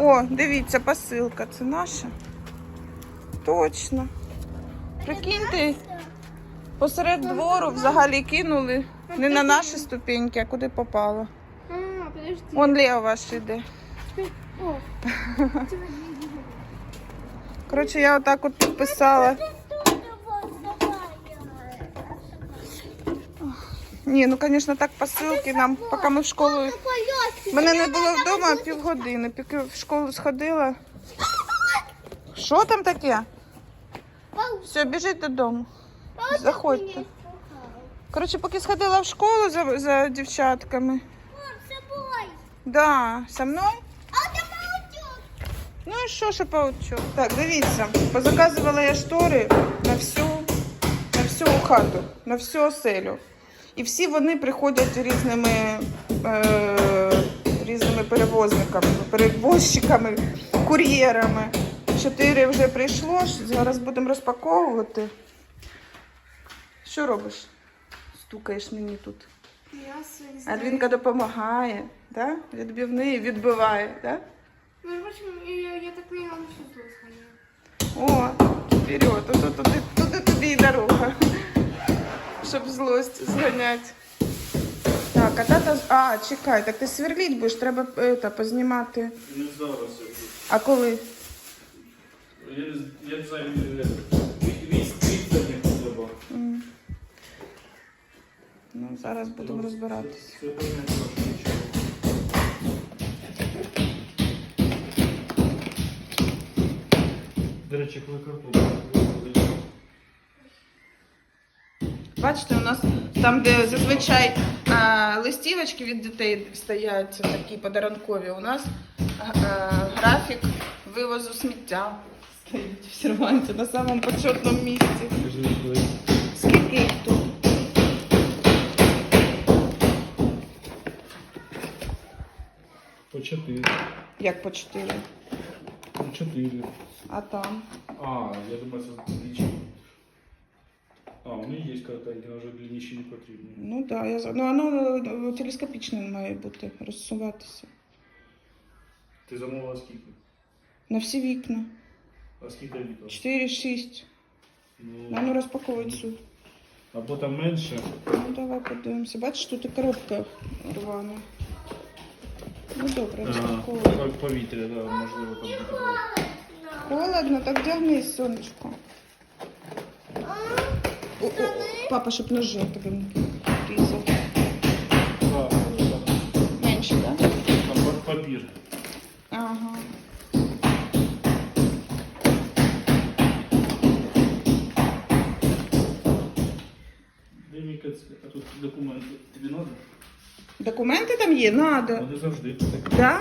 О, дивіться, посилка. Це наша. Точно. Прикиньте, посеред двору взагалі кинули. Не на наші ступеньки, а куди попало. А, подожди. Вон Лео ваш іде. Коротше, я отак от підписала. Ні, ну звісно, так посилки нам, поки ми в школу. Мене не було вдома півгодини, поки в школу сходила. Що там таке? Все, біжіть додому. Заходьте. Коротше, поки сходила в школу за, за дівчатками. Да, со мною? Ну і що, що паучок? Так, дивіться, позаказувала я штори на всю, на всю хату, на всю оселю. І всі вони приходять різними, е, різними перевозниками, перевозчиками, кур'єрами. Чотири вже прийшло, зараз будемо розпаковувати. Що робиш? Стукаєш мені тут. Адвінка допомагає, да? відбивний відбиває. Да? Ну, общем, я, так поняла, на всю зло. О, вперед, туди, туди, туди тобі і дорога. Щоб злость зганяти. Так, а тата. А, чекай, так ти сверліть будеш, треба это, познімати. Не зараз. А коли? Я, я не знаю, відданих треба. М. Ну, зараз будемо розбиратися. До речі, коли картоплю. Бачите, у нас там, де зазвичай а, листівочки від дітей стоять такі подарункові, у нас а, графік вивозу сміття стоїть в серванті на самому почетному місці. Скільки їх тут? по 4. Як по чотири? По 4. А там? А, я думаю, це длинніші. А, у неї є але вже длинніші не потрібні. Ну так, да, я за- ну воно телескопічне має бути, розсуватися. Ти замовила скільки? На всі вікна. А скільки літрів? 4-6. Ну, А ну цю. або там менше. Ну давай подивимося. Бачиш, тут і коробка рвана. Ну добре, пов- повітря, да, можливо, там буде. Холодно, так вдягнись, сонечко. О, о, о, папа, щоб ножи тебе не різав. Да, Менше, так? Да? там папір. Ага. Де мій кац- А тут документи. Тобі треба? Документи там є? Надо. Вони завжди так. Да?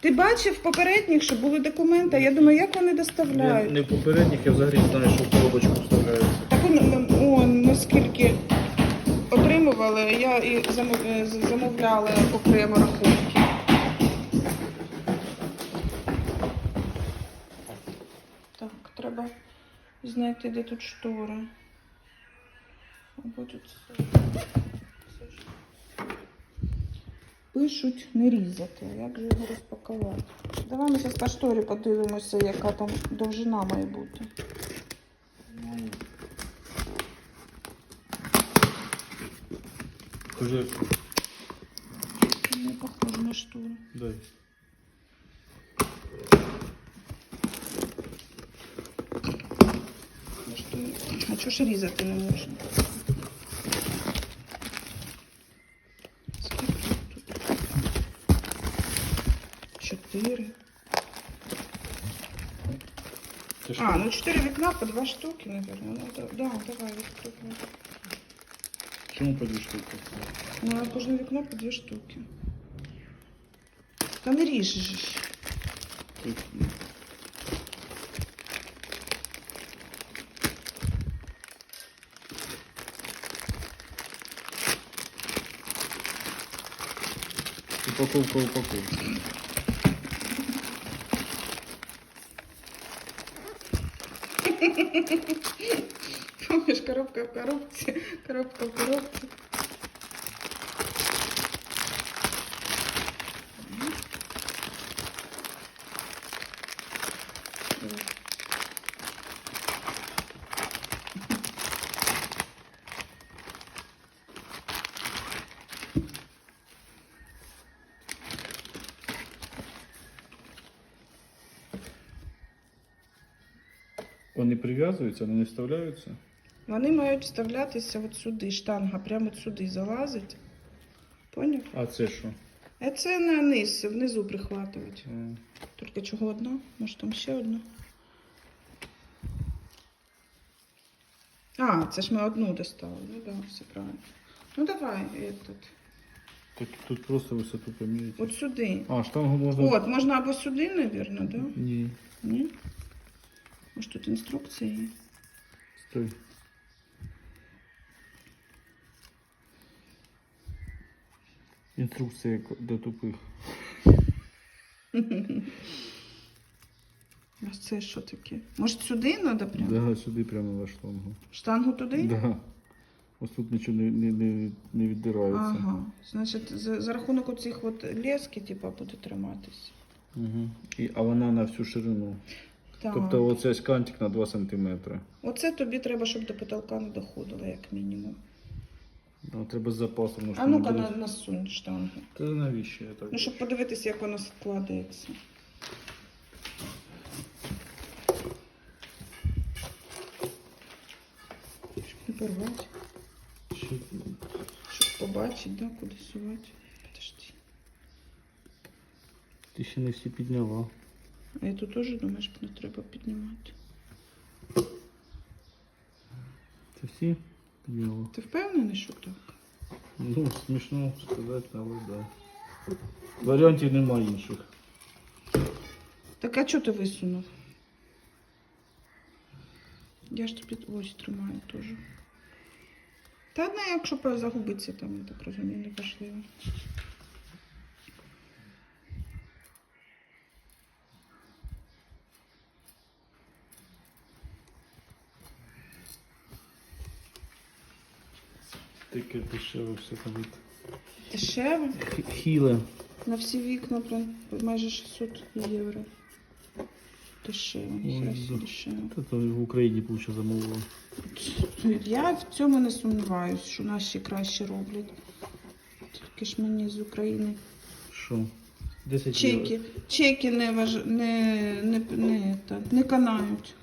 Ти бачив попередніх, що були документи, я думаю, як вони доставляють? не в попередніх, я взагалі знаю, що в коробочку вставляється. Наскільки отримували, я і е, замовляла окремо рахунки. Так, треба знайти, де тут штори. Або тут. Пишуть не різати. Як же його розпакувати? Давай ми зараз по шторі подивимося, яка там довжина має бути. Кажи, Не похоже на штори. дай. На штори. А чого ж різати не можна? Скільки тут? Чотири. Ти ж А, ну чотири вікна по два штуки, наверное. Ну, да, да, давай відкрутимо. чому по дві штуки? Ну, а кожне вікно по дві штуки. Та не ріжеш. же ж. Тут, Упаковка упаковка. Помнишь, коробка в коробці, коробка в коробці. Вони прив'язуються, вони не вставляються. Вони мають вставлятися от сюди, штанга, прямо от сюди залазить. Поняв? А це що? А це на низ, внизу прихватують. Е, Тільки чого одна? Може там ще одна? А, це ж ми одну достали. Ну так, да, все правильно. Ну давай, этот. Так тут просто висоту поміряти. От сюди. А, штангу можна. От, можна або сюди, напевно, да? Ні. Ні? Може тут інструкції є? Стой. Інструкція до тупих. А це що таке? Може сюди треба прямо? Да, сюди прямо на штангу. Штангу туди? Да. Ось тут нічого не, не, не, не віддирається. Ага. Значить, за, за рахунок оцих от лески, типа, буде триматися. Угу. І, а вона на всю ширину. Так. Тобто оцей кантик на 2 см. Оце тобі треба, щоб до потолка не доходило, як мінімум. Ну, треба з запасом. А ну-ка на, насунь штангу. Та навіщо я так? Ну, щоб подивитися, як воно складається. Щоб не порвати. Ще- Щоб побачити, да, куди сувати. Подожди. Ти ще не всі підняла. А я тут теж думаєш, не треба піднімати. Ти всі підняла? Ти впевнений, що так? Ну, смішно сказати, але да. Варіантів немає інших. Так а чого ти висунув? Я ж тобі ось тримаю теж. Та одна, якщо загубиться, там, я так розумію, не важливо. Таке дешеве все там. від- Дешево. Хіле. На всі вікна прям майже 600 євро. Дешево, ніхера собі дешево. Та то в Україні получше замовила. Я в цьому не сумніваюсь, що наші краще роблять. Тільки ж мені з України. Що? 10 Чеки, чеки не, важ... не, не, не, та, не канають.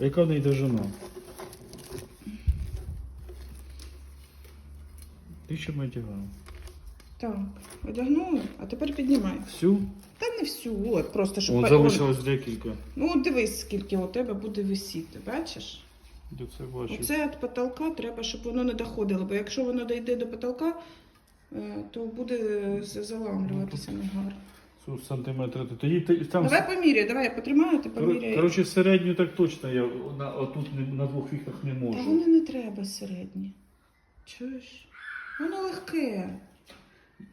А Яка в неї довжина? Тисяча метрів. Так, одягнули, а тепер піднімай. Всю? Та не всю, от просто щоб. От пе- залишилось декілька. Ну, от дивись, скільки у тебе буде висіти, бачиш? Я це бачу. Оце від потолка треба, щоб воно не доходило, бо якщо воно дійде до потолка, е, то буде з- заламлюватися негарно. Сантиметри. Тоді ти- там. Давай поміряй, давай я потримаю, ти поміряй. Коротше, середню так точно я на, отут не- на двох вікнах не Та можу. воно не треба середнє. Чуєш? Воно легке.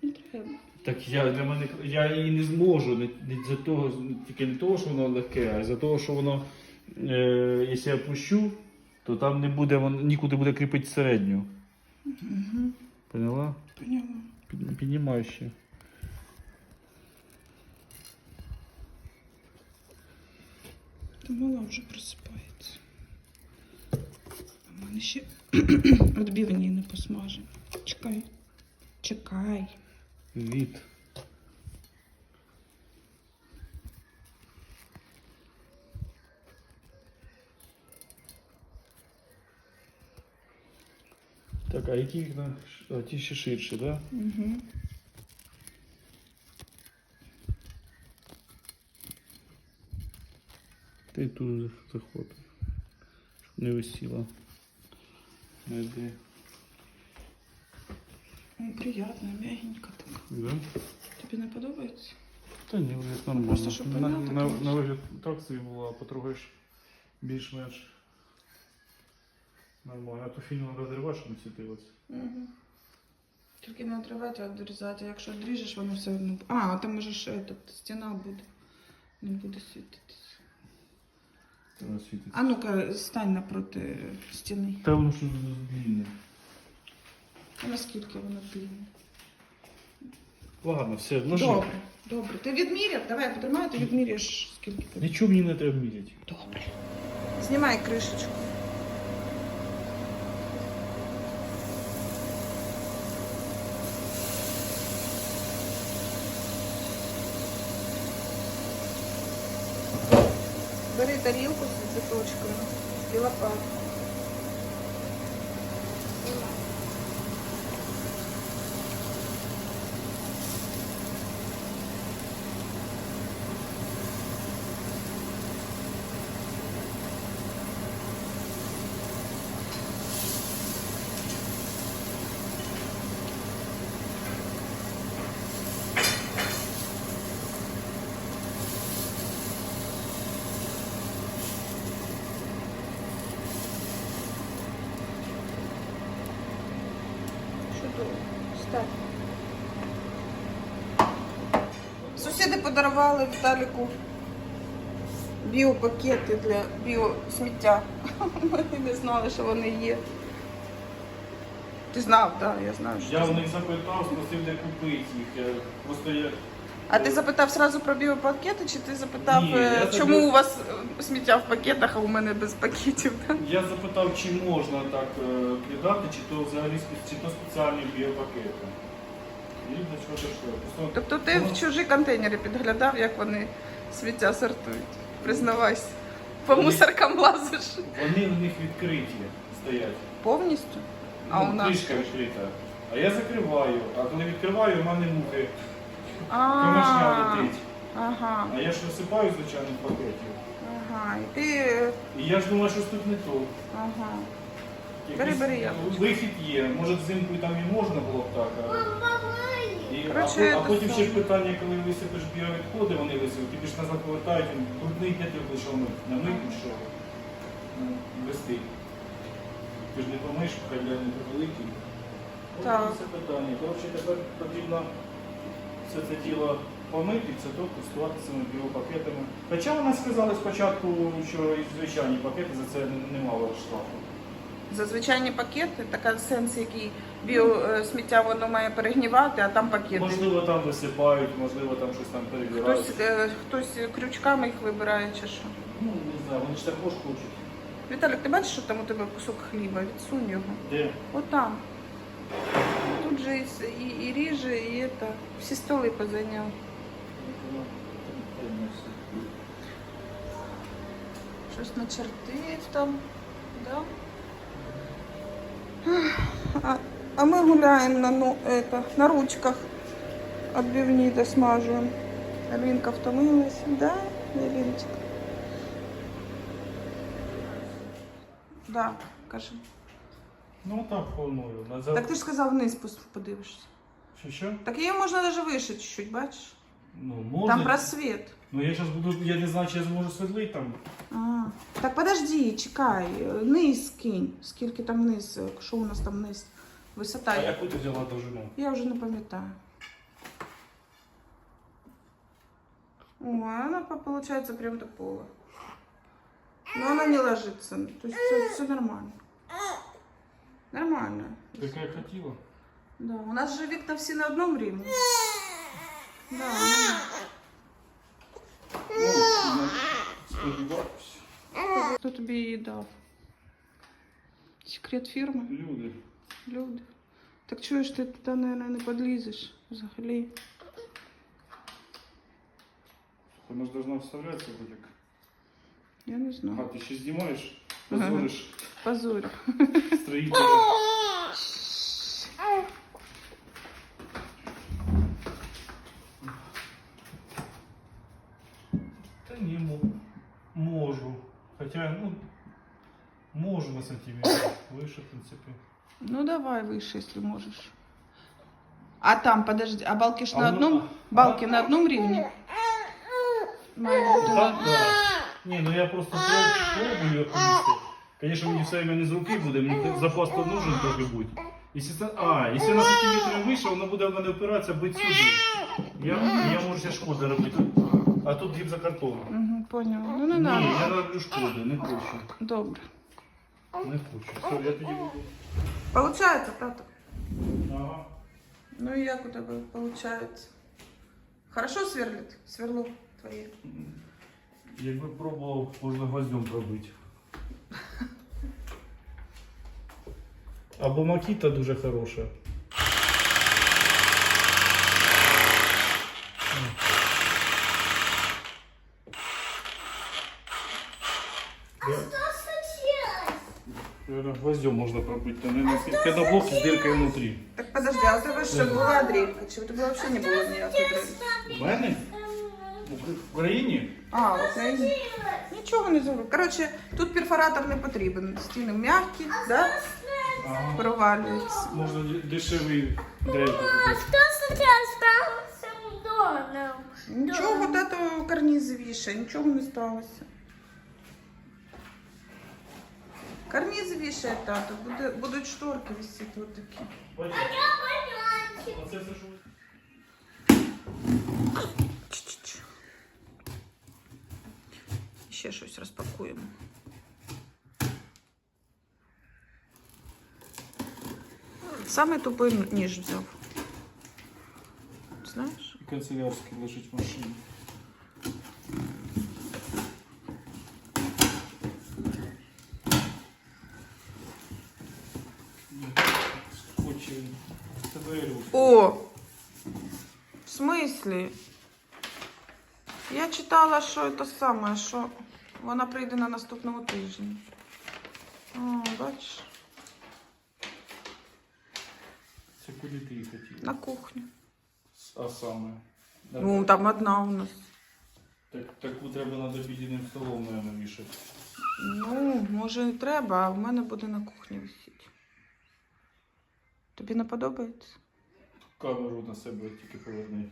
Не треба. Так я для мене я її не зможу. Не, не за того, тільки не того, що воно легке, а за того, що воно, е, якщо я пущу, то там не буде, воно нікуди буде кріпити середню. Угу. Поняла? Поняла. Під, піднімай ще. Та мала вже просипається. А в мене ще відбивні не посмажені. Чекай. Чекай. Від. Так, а які вікна? А, ті ще ширші, так? Да? Угу. Ти тут заходь. Щоб не висіла. Не йди. Приятно, мягенько так. Да? Тобі не подобається? Та ні, вигляд нормально. Просто, щоб на, на, на вигляд так собі було, а потрогаєш більш-менш нормально. А то фільм треба зривати, щоб не світилось. Угу. Тільки не отривати, а відрізати. Якщо відріжеш, воно все одно. А, там може ж этот, стіна буде. Не буде світитися. Треба світити. А ну-ка, стань напроти стіни. Та воно що длинне. А наскільки воно длинне? Ладно, все, ножи. Добре, добре. Ти відміряв? Давай я потримаю, ти відміряєш скільки тобі. Нічого мені не треба міряти. Добре. Знімай кришечку. Бери тарілку з цвіточками і лопатку. Подарували Віталіку біопакети для біосміття. Ми не знали, що вони є. Ти знав, так, я знаю, що. Я ти в знав. них запитав, спросив, де купити їх. Просто я. А ти запитав сразу про біопакети, чи ти запитав, Ні, е, я чому запит- у вас е, сміття в пакетах, а у мене без пакетів? да? Я запитав, чи можна так е, кидати, чи то взагалі спе- чи то спеціальні біопакети. До чого дійшло. Тобто ти в чужі контейнери підглядав, як вони сміття сортують. Признавайся. По мусоркам лазиш. Вони в них відкриті стоять. Повністю? А ну, у нас кришка відкрита. А я закриваю, а коли відкриваю, у мене мухи. Комашня летить. Ага, А я ж висипаю, звичайно, в пакетів. ага. І ти. І я ж думаю, що тут не то. Ага. Бери, бери яблучко. Вихід є. Може взимку і там і можна було б так. А, і, а, Коротше, а потім ще ж питання, коли висипеш біовідходи, вони висипуть, тобі ж назад повертають, він брудний де ти будеш мити? Намити, що? Ну, вести. Ти ж не помиш, хай для не великий. Так. Це питання. Коротше, тепер потрібно все це діло помити, це то користуватися цими біопакетами. Хоча вона сказала спочатку, що і звичайні пакети за це немало штрафу. За звичайні пакети, така сенс, який біосміття воно має перегнівати, а там пакети. Можливо, там висипають, можливо, там щось там перебирають. Хтось, е, хтось крючками їх вибирає чи що. Ну, не знаю, вони ж також хочуть. Віталік, ти бачиш, що там у тебе кусок хліба? Відсунь його. Де? Отам. Тут же і, с- і, і ріже, і это. Всі столи позайняв. Щось начертив там. Да? А, а ми гуляємо на, ну, это, на ручках. Отбивні досмажуємо. Алінка втомилась. Да, Аліночка? Да, каже. Ну так планую. Назад. Так ти ж сказав вниз подивишся. Що що? Так її можна навіть вище чуть-чуть, бачиш? Ну, можна. Там просвіт. Ну я зараз буду, я не знаю, чи я зможу світлити там. А, так подожди, чекай. Низ кинь. Скільки там низ? Що у нас там низ? Висота. А яку ти взяла довжину? Я вже не пам'ятаю. О, она по- получается прям до пола. Но она не ложится. То есть все, все нормально. Нормально. Як я хотіла. Да, у нас же вікна всі на одному рівні. Да, нормально. Ну, сподіваюся. Хто тобі її дав? Секрет фірми? Люди. Люди. Так чуєш, ти туди, мабуть, не підлізеш взагалі. Вона ж должна вставлятися будь як. Я не А, знаю. ти ще знімаєш? Ага. Позориш Позорю. строїтеля. можу на сантиметр. Вище, в принципі. Ну давай выше, если можешь. А там, подожди, а балки ж А на ну, одном? а- Балки а- на одном рівні? Має бути на Так, так. Ні, ну я просто проб- пробую їх їсти. Звісно, мені все время не з руки буде, мені запас то нужен трохи будь. Якщо це, а, якщо на сантиметр вище, воно буде в мене опиратися бить сюди. Я, я можу ще шкоди робити. А тут гіпсокартон. Угу, поняла. Ну не Ні, надо. я роблю шкоди, не хочу. Добре. Не хочу. Все, я тоді буду. Получается, тата? Ага. Ну і як у тебе виходить? Хорошо сверлить? Сверло твоє. Якби пробував, можна гвоздем пробити. Або макіта дуже хороша. Гвоздем можна пробити. Там, наверное, пеноблок з диркою внутрі. Так подожди, а у тебе ще була дрелька? Чи у тебе взагалі не було ніякої дрельки? У мене? В Україні? А, в Україні? Нічого не зробив. Коротше, тут перфоратор не потрібен. Стіни м'які, да? Ага. провалюються. Можна д- дешевий дрелька А купити. что сейчас там с этим? Нічого, тато карніз вішає, нічого не сталося. Карніз вішає тато, буде, будуть шторки висіти отакі. Бачиш? Я Оце все, що ви- Ч-ч-ч. Ще щось розпакуємо. Саме тупий ніж взяв. Знаєш? І канцелярський лежить в машині. Я що це саме, що вона прийде на наступному тижні. О, бачиш, Це куди ти її хотів? на кухню. А саме. Ну, там одна у нас. Так, таку треба над обідним столом, мабуть, вішати. Ну, може і треба, а в мене буде на кухні висіти. Тобі не подобається? Камеру на себе тільки поверни.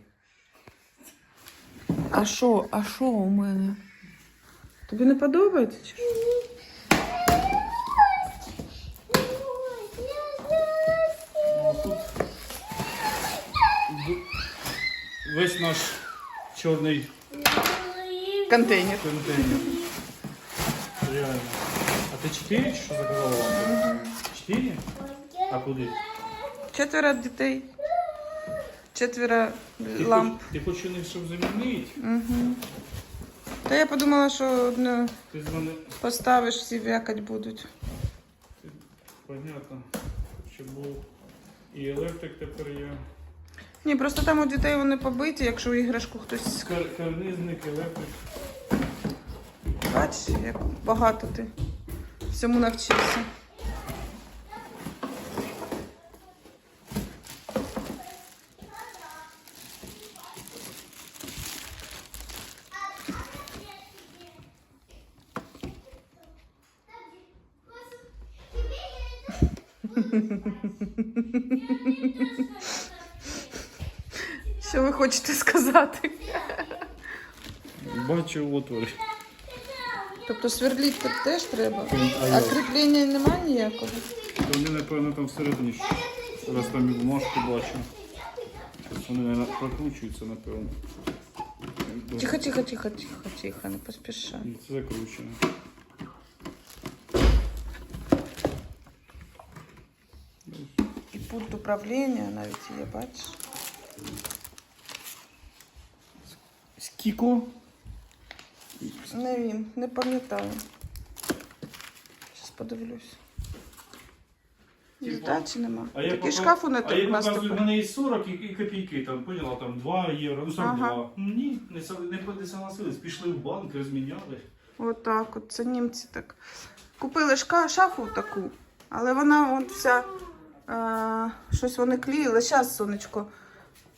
А що, а що у мене? Тобі не подобається? Чи? що? Весь наш чорний Контейнер. контейнер. Реально. А ти чотири чи що заказала вам? Чотири? А куди? Четверо дітей. Четверо ламп. Ти хочеш не щоб замінити? Угу. Та я подумала, що одне Ти з мене поставиш, всі вякать будуть. понятно. Щоб був і електрик тепер є. Ні, просто там у дітей вони побиті, якщо іграшку хтось Кар- Карнизник, електрик. бачиш, як багато ти всьому навчився. Що ви хочете сказати? Бачу отвори. Тобто сверліть теж треба. А кріплення немає ніякого. Вони, напевно, там всередині раз там і бумажку бачу. Щось Вони, мабуть, прокручуються, напевно. Тихо, тихо, тихо, тихо, тихо, не поспішай. І Це закручено. І пульт управління навіть є, бачиш. Скіко? Не він, не пам'ятаю. Зараз подивлюсь. Здачі нема. А я Такий шкаф у нас а я показую, в мене є 40 і, і копійки, там, поняла, там 2 євро, ну 42. Ага. Ну, Ні, не, со- не, не согласились, пішли в банк, розміняли. Отак от, це німці так. Купили шка, шафу таку, але вона от вся е, щось вони клеїли. Зараз, сонечко.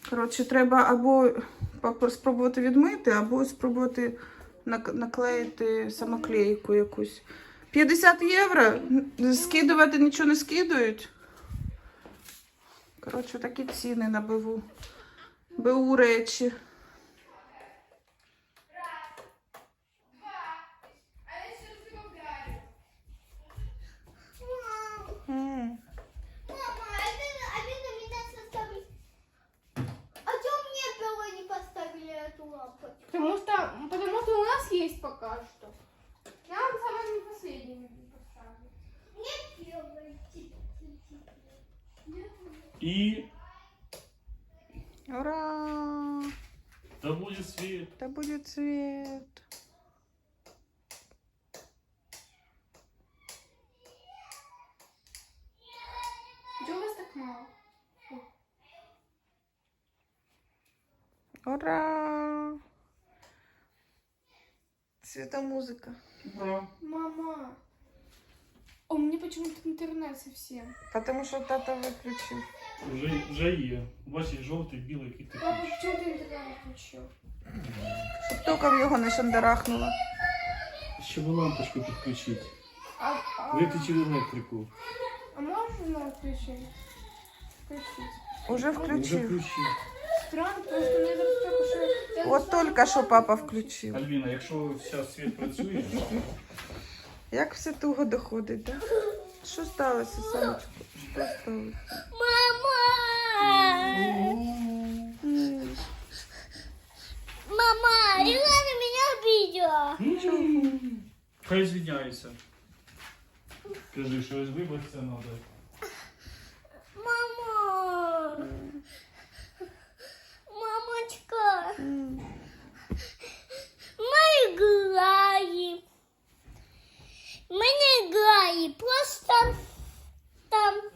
Коротше, треба або спробувати відмити, або спробувати наклеїти самоклейку якусь. 50 євро. Скидувати нічого не скидують. Коротше, такі ціни на БУ. БУ речі. Ура! Светомузыка. Ура. Мама. У меня почему-то интернет совсем. Потому что тата выключил. Вже, вже є. Бачиш, жовтий, білий, який ти Папа, хочеш. почему ты интернет включил? Щоб током його не шандарахнуло. Щоб лампочку підключити. А, а, Виключив електрику. а можно включить? Включить. Уже Вже включив. включив. Странно, потому что мне так только что... я От зашла, тільки що папа включив. Альвіна, якщо зараз світ працює, Як все туго доходить, да? Що сталося, Санечко? Що сталося? Мама! М, Мама, Рилана меня обидела. хай звільняється. Кажи, що вибачся треба. Мамочка, ми граємо. Ми не граємо, просто там.